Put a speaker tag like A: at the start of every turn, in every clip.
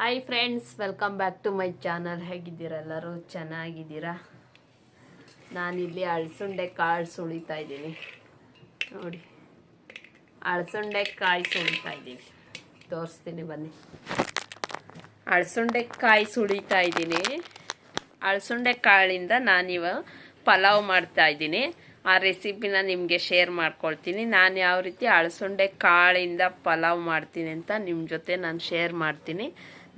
A: Hi friends welcome back to my channel ಹೇಗಿದ್ದೀರಾ ಎಲ್ಲರೂ? ಚೆನ್ನಾಗಿದ್ದೀರಾ? ನಾನಿಲ್ಲಿ ಅಳಸುಂಡೆ ಕಾಳು ಸುಳಿತಾ ಇದ್ದೀನಿ. ನೋಡಿ. ಅಳಸುಂಡೆ ಕಾಯಿ ಸುಳಿತಾ ಇದ್ದೀನಿ. ತೋರಿಸ್ತೀನಿ ಬನ್ನಿ. ಅಳಸುಂಡೆ ಕಾಯಿ ಸುಳಿತಾ ಇದ್ದೀನಿ. ಅಳಸುಂಡೆ ಕಾಳಿಂದ ನಾನಿವ ಪಲಾವ್ ಮಾಡ್ತಾ ಇದ್ದೀನಿ. ಆ ರೆಸಿಪಿನ ನಿಮಗೆ ಶೇರ್ ಮಾಡ್ಕೊಳ್ತೀನಿ. ನಾನು ಯಾವ ರೀತಿ ಅಳಸುಂಡೆ ಕಾಳಿಂದ ಪಲಾವ್ ಮಾಡ್ತೀನಿ ಅಂತ ನಿಮ್ಮ ಜೊತೆ ನಾನು ಶೇರ್ ಮಾಡ್ತೀನಿ.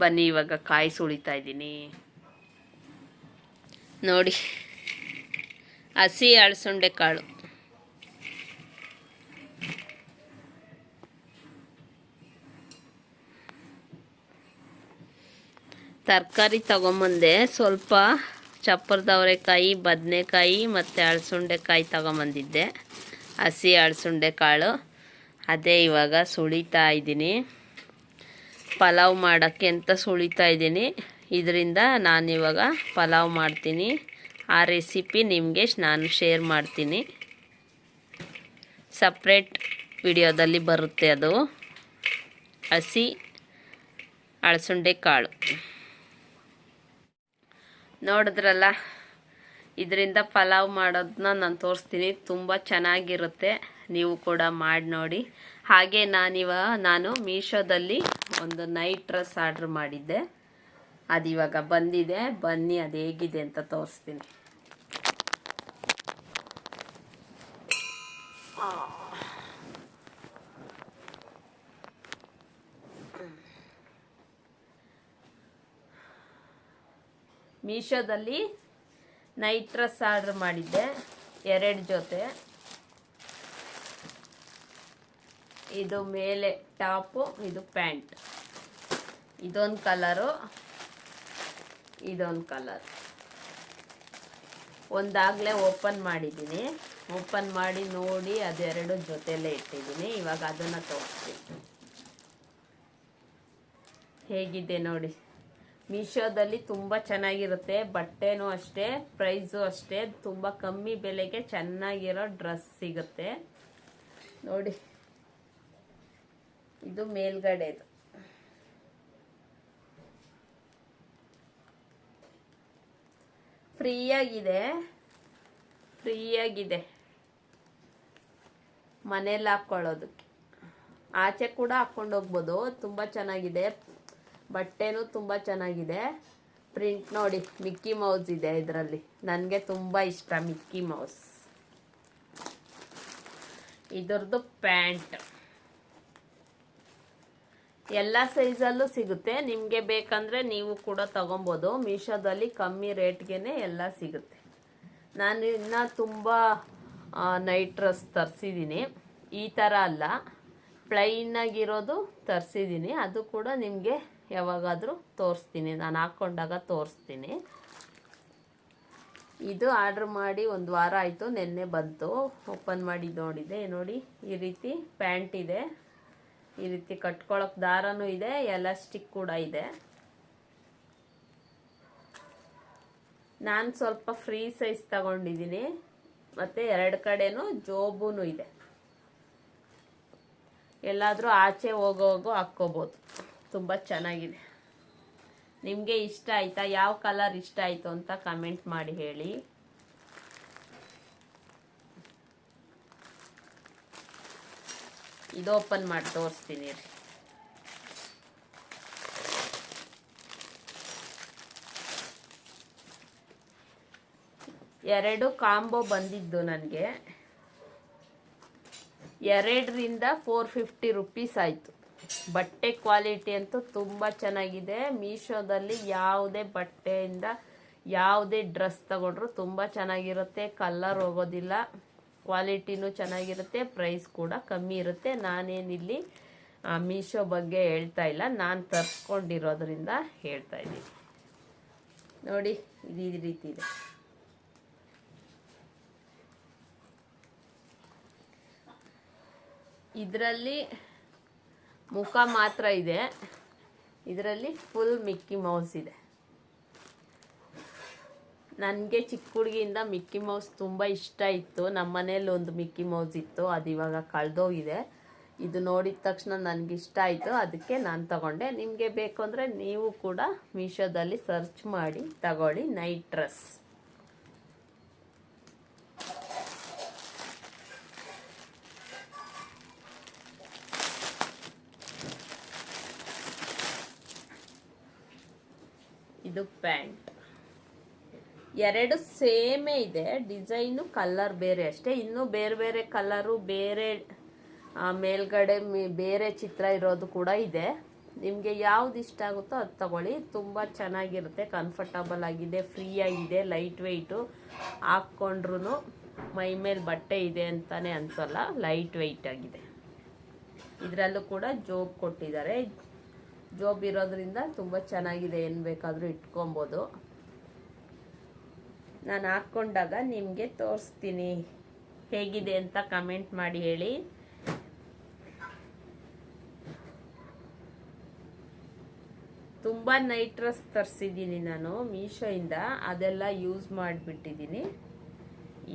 A: ಬನ್ನಿ, ಇವಾಗ ಕಾಯಿ ಸುಳಿತಾ ಇದ್ದೀನಿ. ನೋಡಿ, ಹಸಿ ಅಳಸುಂಡೆ ಕಾಳು. ತರಕಾರಿ ತಗೊಂಬಂದೆ, ಸ್ವಲ್ಪ ಚಪ್ಪರದವರೆಕಾಯಿ ಬದನೆಕಾಯಿ ಮತ್ತು ಅಳಸುಂಡೆಕಾಯಿ ತಗೊಂಬಂದಿದ್ದೆ. ಹಸಿ ಅಳಸುಂಡೆ ಕಾಳು. ಅದೇ ಇವಾಗ ಸುಳಿತಾ ಇದ್ದೀನಿ. ಪಲಾವ್ ಮಾಡೋಕ್ಕೆ ಅಂತ ಸುಳಿತಾ ಇದ್ದೀನಿ. ಇದರಿಂದ ನಾನಿವಾಗ ಪಲಾವ್ ಮಾಡ್ತೀನಿ. ಆ ರೆಸಿಪಿ ನಿಮಗೆ ನಾನು ಶೇರ್ ಮಾಡ್ತೀನಿ. ಸಪ್ರೇಟ್ ವಿಡಿಯೋದಲ್ಲಿ ಬರುತ್ತೆ ಅದು. ಹಸಿ ಅಳಸುಂಡೆ ಕಾಳು. ನೋಡಿದ್ರಲ್ಲ, ಇದರಿಂದ ಪಲಾವ್ ಮಾಡೋದನ್ನ ನಾನು ತೋರಿಸ್ತೀನಿ. ತುಂಬ ಚೆನ್ನಾಗಿರುತ್ತೆ. ನೀವು ಕೂಡ ಮಾಡಿ ನೋಡಿ. ಹಾಗೆ ನಾನಿವ, ನಾನು ಮೀಶೋದಲ್ಲಿ ಒಂದು ನೈಟ್ ಡ್ರೆಸ್ ಆರ್ಡ್ರ್ ಮಾಡಿದ್ದೆ. ಅದು ಇವಾಗ ಬಂದಿದೆ. ಬನ್ನಿ, ಅದು ಹೇಗಿದೆ ಅಂತ ತೋರಿಸ್ತೀನಿ. ಮೀಶೋದಲ್ಲಿ ನೈಟ್ ಡ್ರೆಸ್ ಆರ್ಡ್ರ್ ಮಾಡಿದ್ದೆ. ಎರಡು ಜೊತೆ. ಇದು ಮೇಲೆ ಟಾಪು, ಇದು ಪ್ಯಾಂಟ್. ಇದೊಂದು ಕಲರು, ಇದೊಂದು ಕಲರ್. ಒಂದಾಗಲೇ ಓಪನ್ ಮಾಡಿದ್ದೀನಿ. ಓಪನ್ ಮಾಡಿ ನೋಡಿ ಅದೆರಡು ಜೊತೆಯಲ್ಲೇ ಇಟ್ಟಿದ್ದೀನಿ. ಇವಾಗ ಅದನ್ನು ತೋರಿಸ್ತೀನಿ. ಹೇಗಿದೆ ನೋಡಿ. ಮೀಶೋದಲ್ಲಿ ತುಂಬ ಚೆನ್ನಾಗಿರುತ್ತೆ. ಬಟ್ಟೆನೂ ಅಷ್ಟೇ, ಪ್ರೈಸು ಅಷ್ಟೇ. ತುಂಬ ಕಮ್ಮಿ ಬೆಲೆಗೆ ಚೆನ್ನಾಗಿರೋ ಡ್ರೆಸ್ ಸಿಗುತ್ತೆ. ನೋಡಿ. ಇದು ಮೇಲ್ಗಡೆದು. ಫ್ರೀಯಾಗಿದೆ. ಫ್ರೀಯಾಗಿದೆ. ಮನೇಲಿ ಹಾಕ್ಕೊಳ್ಳೋದಕ್ಕೆ. ಆಚೆ ಕೂಡ ಹಾಕ್ಕೊಂಡು ಹೋಗ್ಬೋದು. ತುಂಬ ಚೆನ್ನಾಗಿದೆ. ಬಟ್ಟೆನೂ ತುಂಬ ಚೆನ್ನಾಗಿದೆ. ಪ್ರಿಂಟ್ ನೋಡಿ, ಮಿಕ್ಕಿ ಮೌಸ್ ಇದೆ ಇದರಲ್ಲಿ. ನನಗೆ ತುಂಬ ಇಷ್ಟ ಮಿಕ್ಕಿ ಮೌಸ್. ಇದರದ್ದು ಪ್ಯಾಂಟ್. ಎಲ್ಲ ಸೈಜಲ್ಲೂ ಸಿಗುತ್ತೆ. ನಿಮಗೆ ಬೇಕಂದರೆ ನೀವು ಕೂಡ ತಗೊಬೋದು. ಮೀಶೋದಲ್ಲಿ ಕಮ್ಮಿ ರೇಟ್ಗೆ ಎಲ್ಲ ಸಿಗುತ್ತೆ. ನಾನು ಇನ್ನೂ ತುಂಬ ನೈಟ್ ಡ್ರೆಸ್ ತರಿಸಿದ್ದೀನಿ ಈ ಥರ ಅಲ್ಲ. ಪ್ಲೈನಾಗಿರೋದು ತರಿಸಿದ್ದೀನಿ ಅದು ಕೂಡ ನಿಮಗೆ ಯಾವಾಗಾದರೂ ತೋರಿಸ್ತೀನಿ. ನಾನು ಹಾಕ್ಕೊಂಡಾಗ ತೋರಿಸ್ತೀನಿ. ಇದು ಆರ್ಡ್ರ್ ಮಾಡಿ ಒಂದು ವಾರ ಆಯಿತು. ನಿನ್ನೆ ಬಂತು. ಓಪನ್ ಮಾಡಿ ನೋಡಿದೆ ನೋಡಿ, ಈ ರೀತಿ ಪ್ಯಾಂಟ್ ಇದೆ. ಈ ರೀತಿ ಕಟ್ಕೊಳಕ್ ದಾರನೂ ಇದೆ ಎಲಾಸ್ಟಿಕ್ ಕೂಡ ಇದೆ. ನಾನು ಸ್ವಲ್ಪ ಫ್ರೀ ಸೈಜ್ ತಗೊಂಡಿದ್ದೀನಿ ಮತ್ತು ಎರಡು ಕಡೆನೂ ಜೋಬೂ ಇದೆ. ಎಲ್ಲಾದರೂ ಆಚೆ ಹೋಗೋಗು ಹಾಕ್ಕೋಬೋದು. ತುಂಬ ಚೆನ್ನಾಗಿದೆ. ನಿಮಗೆ ಇಷ್ಟ ಆಯಿತಾ? ಯಾವ ಕಲರ್ ಇಷ್ಟ ಆಯಿತು ಅಂತ ಕಮೆಂಟ್ ಮಾಡಿ ಹೇಳಿ. ಇದು ಓಪನ್ ಮಾಡಿ ತೋರಿಸ್ತೀನಿ ರೀ ಎರಡು ಕಾಂಬೋ ಬಂದಿದ್ದು ನನಗೆ. ಎರಡರಿಂದ ಫೋರ್ ಫಿಫ್ಟಿ ರುಪೀಸ್ ಆಯಿತು. ಬಟ್ಟೆ ಕ್ವಾಲಿಟಿ ಅಂತೂ ತುಂಬ ಚೆನ್ನಾಗಿದೆ. ಮೀಶೋದಲ್ಲಿ ಯಾವುದೇ ಬಟ್ಟೆಯಿಂದ ಯಾವುದೇ ಡ್ರೆಸ್ ತಗೊಂಡ್ರು ತುಂಬ ಚೆನ್ನಾಗಿರುತ್ತೆ. ಕಲ್ಲರ್ ಹೋಗೋದಿಲ್ಲ. ಕ್ವಾಲಿಟಿನೂ ಚೆನ್ನಾಗಿರುತ್ತೆ, ಪ್ರೈಸ್ ಕೂಡ ಕಮ್ಮಿ ಇರುತ್ತೆ. ನಾನೇನಿಲ್ಲಿ ಮೀಶೋ ಬಗ್ಗೆ ಹೇಳ್ತಾ ಇಲ್ಲ. ನಾನು ತರಿಸ್ಕೊಂಡಿರೋದ್ರಿಂದ ಹೇಳ್ತಾ ಇದ್ದೀನಿ. ನೋಡಿ, ಇದು ಈ ರೀತಿ ಇದೆ. ಇದರಲ್ಲಿ ಮುಖ ಮಾತ್ರ ಇದೆ. ಇದರಲ್ಲಿ ಫುಲ್ ಮಿಕ್ಕಿ ಮೌಸ್ ಇದೆ. ನನಗೆ ಚಿಕ್ಕ ಹುಡುಗಿಯಿಂದ ಮಿಕ್ಕಿ ಮೌಸ್ ತುಂಬ ಇಷ್ಟ ಇತ್ತು. ನಮ್ಮ ಮನೇಲಿ ಒಂದು ಮಿಕ್ಕಿ ಮೌಸ್ ಇತ್ತು. ಅದು ಇವಾಗ ಕಳೆದೋಗಿದೆ. ಇದು ನೋಡಿದ ತಕ್ಷಣ ನನಗೆ ಇಷ್ಟ ಆಯಿತು. ಅದಕ್ಕೆ ನಾನು ತಗೊಂಡೆ. ನಿಮಗೆ ಬೇಕು ಅಂದರೆ ನೀವು ಕೂಡ ಮೀಶೋದಲ್ಲಿ ಸರ್ಚ್ ಮಾಡಿ, ತಗೊಳ್ಳಿ ನೈಟ್ ಡ್ರೆಸ್. ಇದು ಪ್ಯಾಂಟ್. ಎರಡು ಸೇಮೇ ಇದೆ. ಡಿಸೈನು ಕಲ್ಲರ್ ಬೇರೆ ಅಷ್ಟೇ. ಇನ್ನೂ ಬೇರೆ ಬೇರೆ ಕಲರು, ಬೇರೆ ಮೇಲ್ಗಡೆ ಬೇರೆ ಚಿತ್ರ ಇರೋದು ಕೂಡ ಇದೆ. ನಿಮಗೆ ಯಾವ್ದು ಇಷ್ಟ ಆಗುತ್ತೋ ಅದು ತಗೊಳ್ಳಿ. ತುಂಬ ಚೆನ್ನಾಗಿರುತ್ತೆ. ಕಂಫರ್ಟಬಲ್ ಆಗಿದೆ ಫ್ರೀ ಆಗಿದೆ ಲೈಟ್ ವೆಯ್ಟು ಹಾಕ್ಕೊಂಡ್ರೂ ಮೈ ಮೇಲೆ ಬಟ್ಟೆ ಇದೆ ಅಂತಾನೆ ಅನ್ಸಲ್ಲ. ಲೈಟ್ ವೆಯ್ಟ್ ಆಗಿದೆ. ಇದರಲ್ಲೂ ಕೂಡ ಜೋಬ್ ಕೊಟ್ಟಿದ್ದಾರೆ. ಜೋಬ್ ಇರೋದ್ರಿಂದ ತುಂಬ ಚೆನ್ನಾಗಿದೆ. ಏನು ಬೇಕಾದರೂ ಇಟ್ಕೊಬೋದು. ನಾನು ಹಾಕ್ಕೊಂಡಾಗ ನಿಮಗೆ ತೋರಿಸ್ತೀನಿ. ಹೇಗಿದೆ ಅಂತ ಕಮೆಂಟ್ ಮಾಡಿ ಹೇಳಿ. ತುಂಬ ನೈಟ್ ಡ್ರೆಸ್ ತರಿಸಿದ್ದೀನಿ ನಾನು ಮೀಶೋಯಿಂದ. ಅದೆಲ್ಲ ಯೂಸ್ ಮಾಡಿಬಿಟ್ಟಿದ್ದೀನಿ.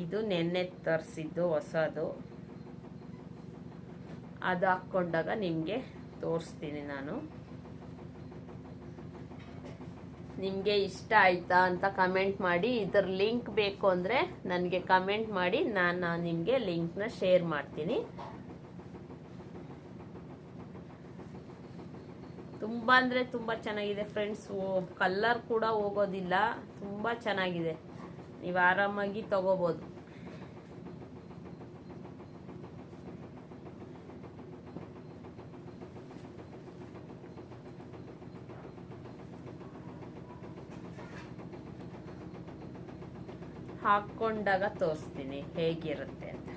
A: ಇದು ನೆನ್ನೆ ತರಿಸಿದ್ದು, ಹೊಸದು. ಅದು ಹಾಕ್ಕೊಂಡಾಗ ನಿಮಗೆ ತೋರಿಸ್ತೀನಿ ನಾನು. ನಿಮಗೆ ಇಷ್ಟ ಆಯ್ತಾ ಅಂತ ಕಮೆಂಟ್ ಮಾಡಿ, ಇದರ ಲಿಂಕ್ ಬೇಕು ಅಂದರೆ ನನಗೆ ಕಮೆಂಟ್ ಮಾಡಿ, ನಾನು ನಿಮಗೆ ಲಿಂಕ್ನ ಶೇರ್ ಮಾಡ್ತೀನಿ. ತುಂಬ ಅಂದರೆ ತುಂಬ ಚೆನ್ನಾಗಿದೆ ಫ್ರೆಂಡ್ಸ್ ಕಲ್ಲರ್ ಕೂಡ ಹೋಗೋದಿಲ್ಲ. ತುಂಬ ಚೆನ್ನಾಗಿದೆ. ನೀವು ಆರಾಮಾಗಿ ತಗೋಬೋದು. ಹಾಕ್ಕೊಂಡಾಗ ತೋರಿಸ್ತೀನಿ, ಹೇಗಿರುತ್ತೆ ಅಂತ.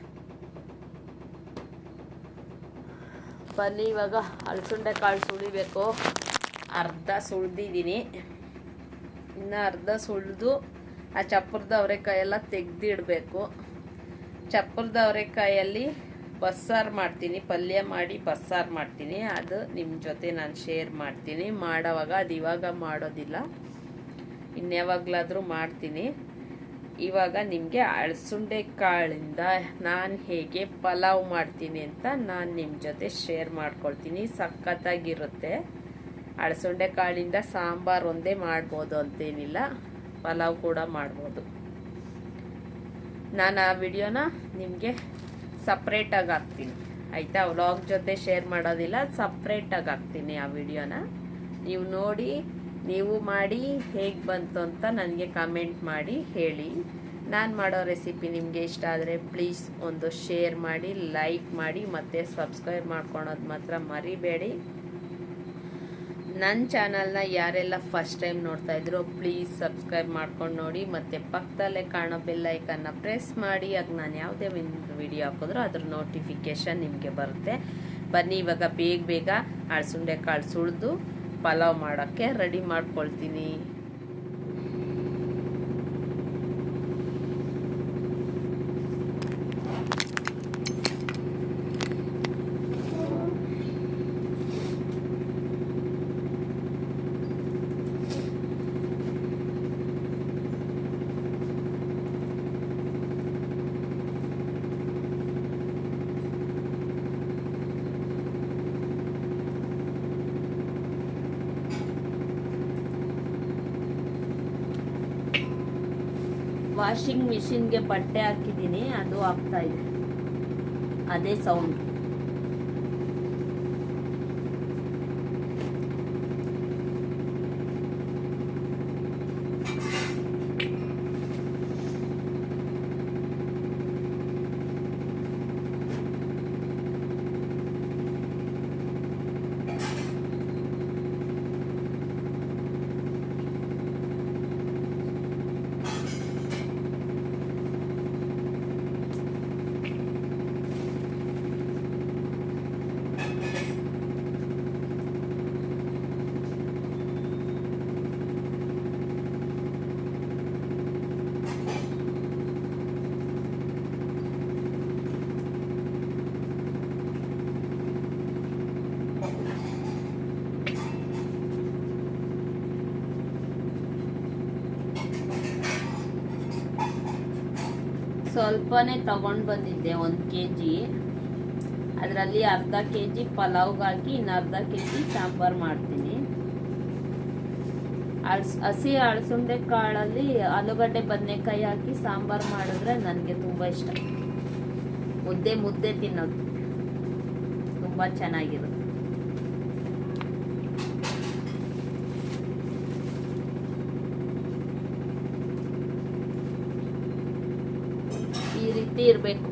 A: ಬನ್ನಿ, ಇವಾಗ ಹಲಸುಂಡೆ ಕಾಳು ಸುಳಿಬೇಕು ಅರ್ಧ ಸುಳ್ದಿದ್ದೀನಿ. ಇನ್ನು ಅರ್ಧ ಸುಳಿದು ಆ ಚಪ್ಪರದ ಅವರೆಕಾಯೆಲ್ಲ ತೆಗ್ದಿಡಬೇಕು. ಚಪ್ಪರದ ಅವರೆಕಾಯಲ್ಲಿ ಬಸ್ಸಾರು ಮಾಡ್ತೀನಿ, ಪಲ್ಯ ಮಾಡಿ ಬಸ್ಸಾರು ಮಾಡ್ತೀನಿ. ಅದು ನಿಮ್ಮ ಜೊತೆ ನಾನು ಶೇರ್ ಮಾಡ್ತೀನಿ. ಮಾಡೋವಾಗ ಅದು ಇವಾಗ ಮಾಡೋದಿಲ್ಲ. ಇನ್ಯಾವಾಗಲಾದರೂ ಮಾಡ್ತೀನಿ. ಇವಾಗ ನಿಮಗೆ ಅಳಸುಂಡೆ ಕಾಳಿಂದ ನಾನು ಹೇಗೆ ಪಲಾವ್ ಮಾಡ್ತೀನಿ ಅಂತ ನಾನು ನಿಮ್ಮ ಜೊತೆ ಶೇರ್ ಮಾಡ್ಕೊಳ್ತೀನಿ. ಸಖತ್ತಾಗಿರುತ್ತೆ. ಅಳಸುಂಡೆ ಕಾಳಿಂದ ಸಾಂಬಾರು ಒಂದೇ ಮಾಡ್ಬೋದು ಅಂತೇನಿಲ್ಲ. ಪಲಾವ್ ಕೂಡ ಮಾಡ್ಬೋದು. ನಾನು ಆ ವಿಡಿಯೋನ ನಿಮಗೆ ಸಪ್ರೇಟಾಗಿ ಹಾಕ್ತೀನಿ. ಆಯಿತಾ? ವ್ಲಾಗ್ ಜೊತೆ ಶೇರ್ ಮಾಡೋದಿಲ್ಲ ಸಪ್ರೇಟಾಗಿ ಹಾಕ್ತೀನಿ ಆ ವಿಡಿಯೋನ. ನೀವು ನೋಡಿ ನೀವು ಮಾಡಿ ಹೇಗೆ ಬಂತು ಅಂತ ನನಗೆ ಕಮೆಂಟ್ ಮಾಡಿ ಹೇಳಿ. ನಾನು ಮಾಡೋ ರೆಸಿಪಿ ನಿಮಗೆ ಇಷ್ಟ ಆದರೆ ಪ್ಲೀಸ್ ಒಂದು ಶೇರ್ ಮಾಡಿ ಲೈಕ್ ಮಾಡಿ ಮತ್ತು ಸಬ್ಸ್ಕ್ರೈಬ್ ಮಾಡ್ಕೊಳೋದು ಮಾತ್ರ ಮರಿಬೇಡಿ. ನನ್ನ ಚಾನಲ್ನ ಯಾರೆಲ್ಲ ಫಸ್ಟ್ ಟೈಮ್ ನೋಡ್ತಾ ಇದ್ರು ಪ್ಲೀಸ್ ಸಬ್ಸ್ಕ್ರೈಬ್ ಮಾಡ್ಕೊಂಡು ನೋಡಿ ಮತ್ತು ಪಕ್ಕದಲ್ಲೇ ಕಾಣೋ ಬೆಲ್ಲೈಕನ್ನ ಪ್ರೆಸ್ ಮಾಡಿ. ಆಗ ನಾನು ಯಾವುದೇ ಒಂದು ವಿಡಿಯೋ ಹಾಕಿದ್ರು ಅದ್ರ ನೋಟಿಫಿಕೇಷನ್ ನಿಮಗೆ ಬರುತ್ತೆ. ಬನ್ನಿ ಇವಾಗ ಬೇಗ ಬೇಗ ಅಳಸುಂಡೆ ಕಾಳು ಸುಳಿದು. ಪಲಾವ್ ಮಾಡೋಕ್ಕೆ ರೆಡಿ ಮಾಡ್ಕೊಳ್ತೀನಿ. ವಾಷಿಂಗ್ ಮಿಷಿನ್ಗೆ ಬಟ್ಟೆ ಹಾಕಿದ್ದೀನಿ ಅದು ಆಗ್ತಾ ಇದೆ. ಅದೇ ಸೌಂಡ್ ಸ್ವಲ್ಪನೇ ತಗೊಂಡು ಬಂದಿದ್ದೆ ಒಂದು ಕೆ ಜಿ ಅದರಲ್ಲಿ ಅರ್ಧ ಕೆ ಜಿ ಪಲಾವ್ಗೆ ಹಾಕಿ, ಇನ್ನು ಅರ್ಧ ಕೆ ಜಿ ಸಾಂಬಾರು ಮಾಡ್ತೀನಿ. ಅಳ್ಸ್, ಹಸಿ ಅಳಸುಂಡೆ ಕಾಳಲ್ಲಿ ಆಲೂಗಡ್ಡೆ ಬದನೆಕಾಯಿ ಹಾಕಿ ಸಾಂಬಾರು ಮಾಡಿದ್ರೆ ನನಗೆ ತುಂಬ ಇಷ್ಟ. ಮುದ್ದೆ ಮುದ್ದೆ ತಿನ್ನೋದು. ತುಂಬ ಚೆನ್ನಾಗಿರುತ್ತೆ ಈ ರೀತಿ ಇರಬೇಕು.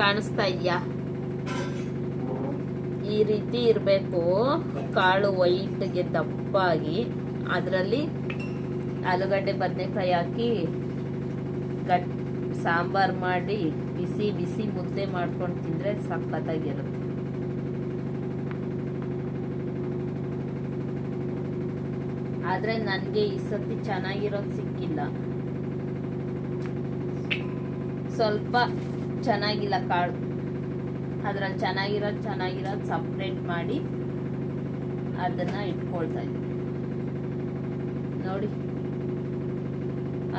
A: ಕಾಣಿಸ್ತಾ ಇದೆಯಾ? ಈ ರೀತಿ ಇರಬೇಕು. ಕಾಳು ವೈಟ್ಗೆ ದಪ್ಪಾಗಿ ಅದರಲ್ಲಿ ಆಲೂಗಡ್ಡೆ, ಬದನೆಕಾಯಿ ಹಾಕಿ ಗಟ್, ಸಾಂಬಾರು ಮಾಡಿ ಬಿಸಿ ಬಿಸಿ ಮುದ್ದೆ ಮಾಡ್ಕೊಂಡು ತಿಂದರೆ ಸಖತ್ತಾಗಿರುತ್ತೆ. ಆದರೆ ನನಗೆ ಈ ಸತಿ ಚೆನ್ನಾಗಿರೋದು ಸಿಕ್ಕಿಲ್ಲ. ಸ್ವಲ್ಪ ಚೆನ್ನಾಗಿಲ್ಲ ಕಾಳು. ಅದ್ರಲ್ಲಿ ಚೆನ್ನಾಗಿರೋದು ಚೆನ್ನಾಗಿರೋದು ಸಪ್ರೇಟ್ ಮಾಡಿ ಅದನ್ನ ಇಟ್ಕೊಳ್ತಾ ಇದ್ದೀನಿ. ನೋಡಿ.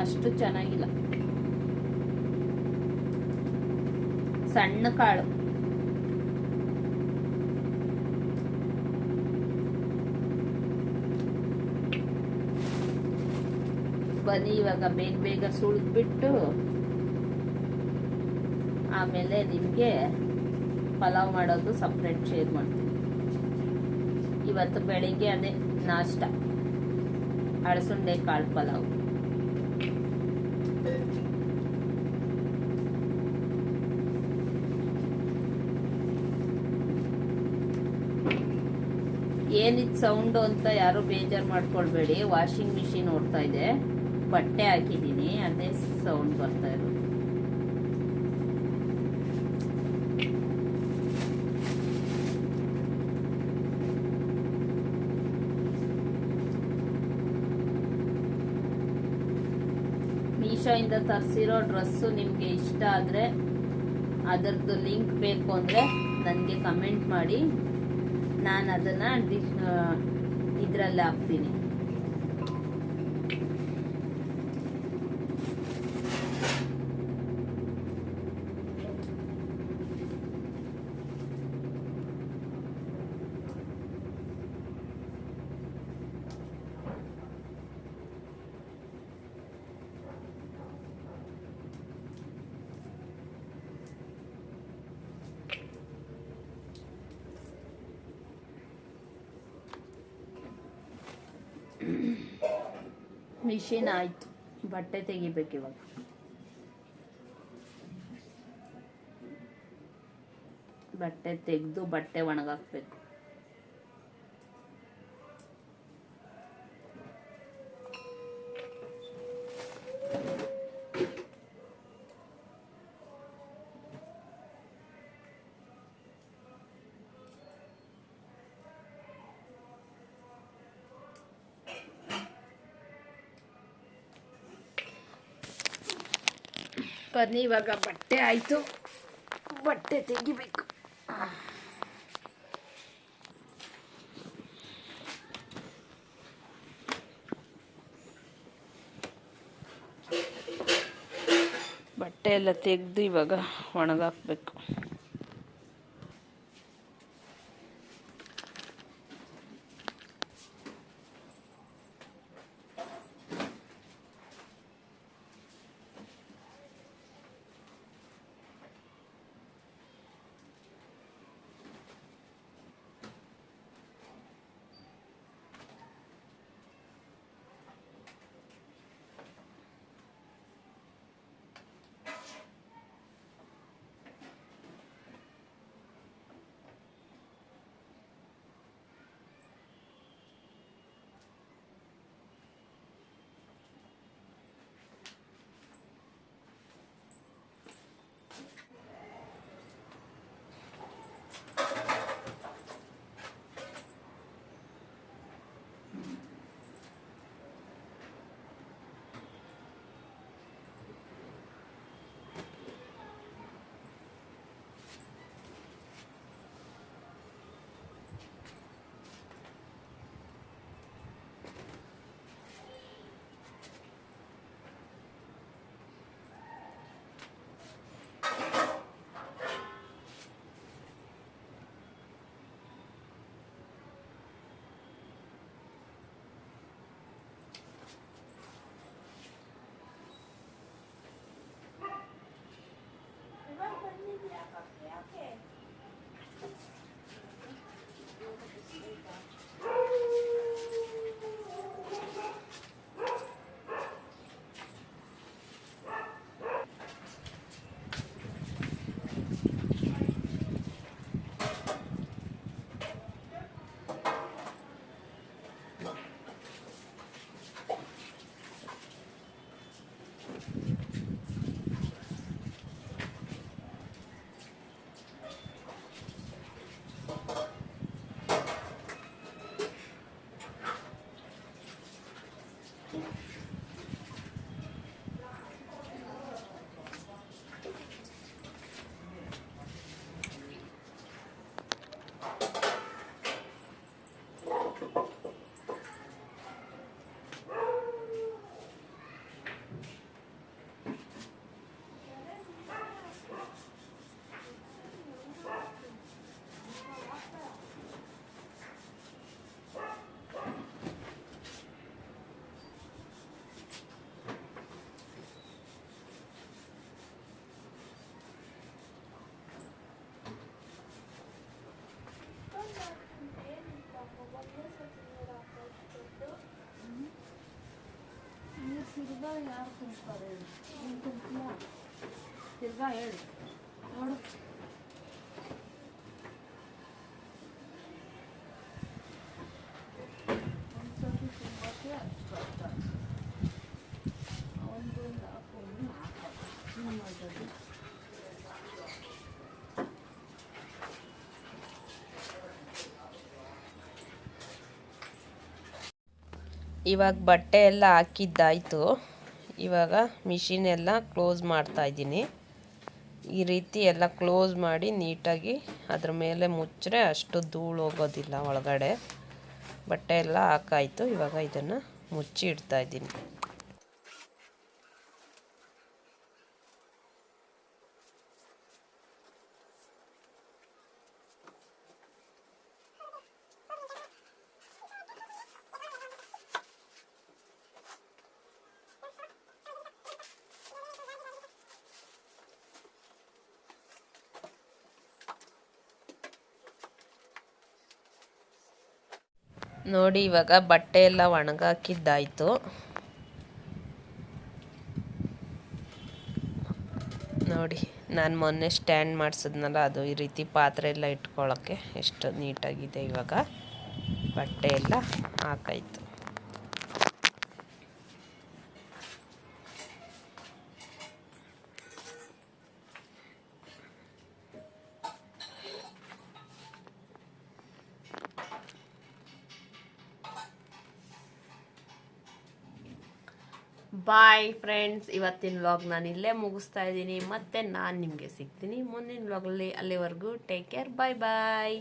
A: ಅಷ್ಟು ಚೆನ್ನಾಗಿಲ್ಲ. ಸಣ್ಣ ಕಾಳು. ಬನ್ನಿ, ಇವಾಗ ಬೇಗ ಬೇಗ ಸುಳಿದ್ಬಿಟ್ಟು ಆಮೇಲೆ ನಿಮಗೆ ಪಲಾವ್ ಮಾಡೋದು ಸಪ್ರೇಟ್ ಶೇರ್ ಮಾಡ್ತೀನಿ. ಇವತ್ತು ಬೆಳಿಗ್ಗೆ ಅದೇ ನಾಷ್ಟ ಅಳಸುಂಡೆ ಕಾಳು ಪಲಾವ್. ಏನಿದ್ ಸೌಂಡು ಅಂತ ಯಾರು ಬೇಜಾರು ಮಾಡ್ಕೊಳ್ಬೇಡಿ ವಾಷಿಂಗ್ ಮಿಷಿನ್ ಓಡ್ತಾ ಇದೆ. ಬಟ್ಟೆ ಹಾಕಿದ್ದೀನಿ, ಅದೇ ಸೌಂಡ್ ಬರ್ತಾ ಇರೋದು. ಮೀಶೋಯಿಂದ ತರಿಸಿರೋ ಡ್ರೆಸ್ಸು ನಿಮಗೆ ಇಷ್ಟ ಆದರೆ ಅದರದ್ದು ಲಿಂಕ್ ಬೇಕು ಅಂದರೆ ನನಗೆ ಕಮೆಂಟ್ ಮಾಡಿ. ನಾನು ಅದನ್ನು ಡಿಶ್ ಇದರಲ್ಲಿ ಹಾಕ್ತೀನಿ. ಮಿಷಿನ್ ಆಯಿತು. ಬಟ್ಟೆ ತೆಗಿಬೇಕು ಇವಾಗ. ಬಟ್ಟೆ ತೆಗೆದು ಬಟ್ಟೆ ಒಣಗಾಕ್ಬೇಕು. ಬನ್ನಿ ಇವಾಗ ಬಟ್ಟೆ ಆಯಿತು. ಬಟ್ಟೆ ತೆಗಿಬೇಕು. ಬಟ್ಟೆ ಎಲ್ಲ ತೆಗೆದು ಇವಾಗ ಒಣಗಾಕ್ಬೇಕು. ತಿರ್ಗಾ ಹೇಳು ನೋಡು ಒಂದು ಇವಾಗ ಬಟ್ಟೆ ಎಲ್ಲ ಹಾಕಿದ್ದಾಯಿತು. ಇವಾಗ ಮಿಷಿನ್ ಎಲ್ಲ ಕ್ಲೋಸ್ ಮಾಡ್ತಾ ಇದ್ದೀನಿ. ಈ ರೀತಿ ಎಲ್ಲ ಕ್ಲೋಸ್ ಮಾಡಿ ನೀಟಾಗಿ ಅದ್ರ ಮೇಲೆ ಮುಚ್ಚರೆ ಅಷ್ಟು ಧೂಳು ಹೋಗೋದಿಲ್ಲ ಒಳಗಡೆ. ಬಟ್ಟೆ ಎಲ್ಲ ಹಾಕಾಯಿತು, ಇವಾಗ ಇದನ್ನು ಮುಚ್ಚಿ ಇಡ್ತಾ ನೋಡಿ, ಇವಾಗ ಬಟ್ಟೆ ಎಲ್ಲ ಒಣಗಾಕಿದ್ದಾಯಿತು. ನೋಡಿ, ನಾನು ಮೊನ್ನೆ ಸ್ಟ್ಯಾಂಡ್ ಮಾಡಿಸಿದ್ನಲ್ಲ, ಅದು ಈ ರೀತಿ ಪಾತ್ರೆ ಎಲ್ಲ ಇಟ್ಕೊಳ್ಳೋಕ್ಕೆ ಎಷ್ಟು ನೀಟಾಗಿದೆ ಇವಾಗ. ಬಟ್ಟೆ ಎಲ್ಲ ಹಾಕಾಯ್ತು. ಬಾಯ್ ಫ್ರೆಂಡ್ಸ್ ಇವತ್ತಿನ ವ್ಲಾಗ್ ನಾನು ಇಲ್ಲೇ ಮುಗಿಸ್ತಾ ಇದ್ದೀನಿ. ಮತ್ತೆ ನಾನು ನಿಮಗೆ ಸಿಗ್ತೀನಿ. ಮುಂದಿನ ವ್ಲಾಗಲ್ಲಿ ಅಲ್ಲಿವರೆಗೂ ಟೇಕ್ ಕೇರ್ ಬಾಯ್ ಬಾಯ್